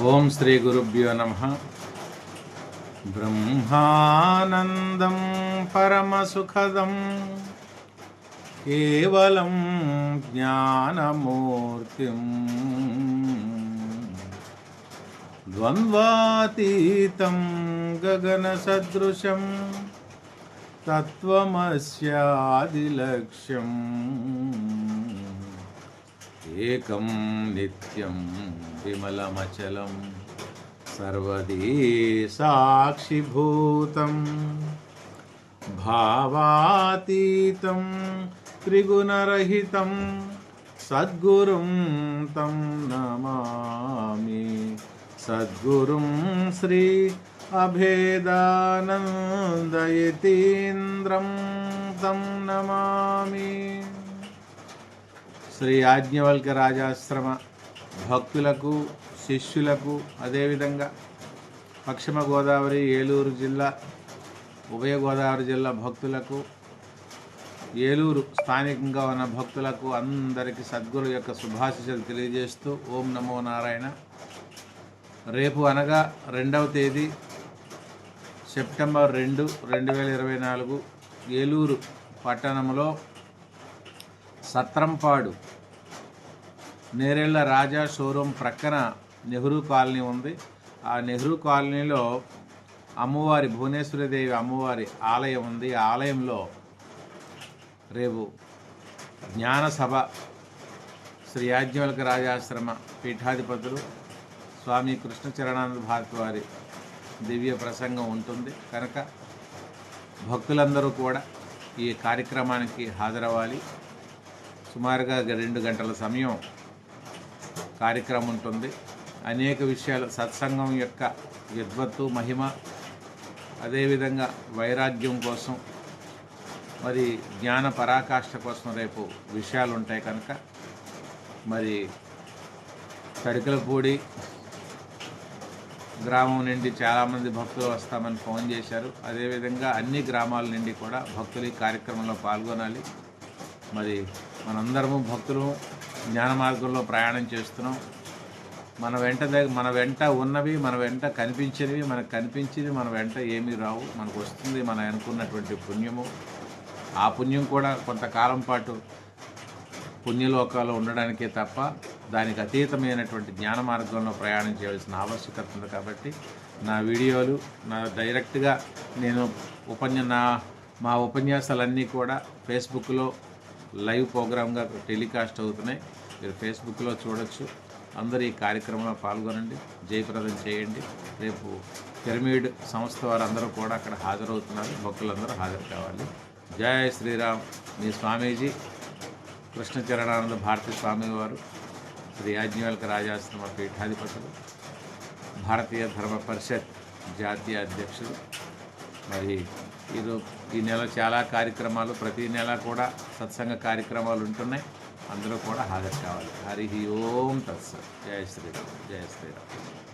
ఓం శ్రీ గురుభ్యో నమ. బ్రహ్మానందం పరమసుఖదం. కేవలం జ్ఞానమూర్తి. ద్వంద్వాతీతం గగనసదృశం. తత్వమస్యాదిలక్ష్యం. ఏకం నిత్యం విమలమచలం సర్వదీ సాక్షిభూతం భావాతీతం త్రిగుణరహితం సద్గురుం తం నమామి సద్గురుం శ్రీ అభేదానందయతీంద్రం తం నమామి శ్రీ యాజ్ఞవల్క రాజాశ్రమ భక్తులకు శిష్యులకు అదేవిధంగా పశ్చిమ గోదావరి ఏలూరు జిల్లా ఉభయ గోదావరి జిల్లా భక్తులకు ఏలూరు స్థానికంగా ఉన్న భక్తులకు అందరికీ సద్గురు యొక్క శుభాశిషలు తెలియజేస్తూ ఓం నమో నారాయణ. రేపు అనగా రెండవ తేదీ సెప్టెంబర్ రెండు రెండు వేల ఇరవై నాలుగు ఏలూరు పట్టణంలో సత్రంపాడు. నేరేళ్ళ రాజా షోరూమ్ ప్రక్కన నెహ్రూ కాలనీ ఉంది. ఆ నెహ్రూ కాలనీలో అమ్మవారి భువనేశ్వరిదేవి అమ్మవారి ఆలయం ఉంది. ఆ ఆలయంలో రేపు జ్ఞాన సభ శ్రీ యాజ్ఞవల్క రాజాశ్రమ పీఠాధిపతులు స్వామి కృష్ణచరణానంద భారతి వారి దివ్య ప్రసంగం ఉంటుంది. కనుక భక్తులందరూ కూడా ఈ కార్యక్రమానికి హాజరవ్వాలి. సుమారుగా రెండు గంటల సమయం కార్యక్రమం ఉంటుంది. అనేక విషయాలు సత్సంగం యొక్క విద్వత్తు మహిమ అదేవిధంగా వైరాగ్యం కోసం మరి జ్ఞాన పరాకాష్ఠ కోసం రేపు విషయాలు ఉంటాయి కనుక. మరి తడికలపూడి గ్రామం నుండి చాలామంది భక్తులు వస్తామని ఫోన్ చేశారు. అదేవిధంగా అన్ని గ్రామాల నుండి కూడా భక్తులు ఈ కార్యక్రమంలో పాల్గొనాలి. మరి మనందరము భక్తులు జ్ఞాన మార్గంలో ప్రయాణం చేస్తున్నాం. మన వెంట దగ్గర మన వెంట ఉన్నవి మన వెంట కనిపించేవి మనకు కనిపించేది మన వెంట ఏమీ రావు. మనకు వస్తుంది మనం అనుకున్నటువంటి పుణ్యము. ఆ పుణ్యం కూడా కొంతకాలం పాటు పుణ్యలోకాలు ఉండడానికే తప్ప దానికి అతీతమైనటువంటి జ్ఞాన మార్గంలో ప్రయాణం చేయవలసిన ఆవశ్యకత ఉంది కాబట్టి నా వీడియోలు నా డైరెక్ట్గా నేను ఉపన్య నా మా ఉపన్యాసాలన్నీ కూడా ఫేస్బుక్లో లైవ్ ప్రోగ్రామ్గా టెలికాస్ట్ అవుతున్నాయి. మీరు ఫేస్బుక్లో చూడొచ్చు. అందరూ ఈ కార్యక్రమంలో పాల్గొనండి. జయప్రదం చేయండి. రేపు పిరమిడ్ సంస్థ వారందరూ కూడా అక్కడ హాజరవుతున్నారు. భక్తులందరూ హాజరు కావాలి. జయ శ్రీరామ్. మీ స్వామీజీ కృష్ణ చరణానంద భారతీ స్వామి వారు శ్రీ యాజ్ఞవల్క రాజాశ్రమ పీఠాధిపతులు భారతీయ ధర్మ పరిషత్ జాతీయ అధ్యక్షుడు మరి ఈరోజు ఈ నెల చాలా కార్యక్రమాలు ప్రతి నెల కూడా సత్సంగ కార్యక్రమాలు ఉంటున్నాయి. అందరూ కూడా హాజరు కావాలి. హరి ఓం తత్సత్ జయ శ్రీరామ్. జయ శ్రీరామ్.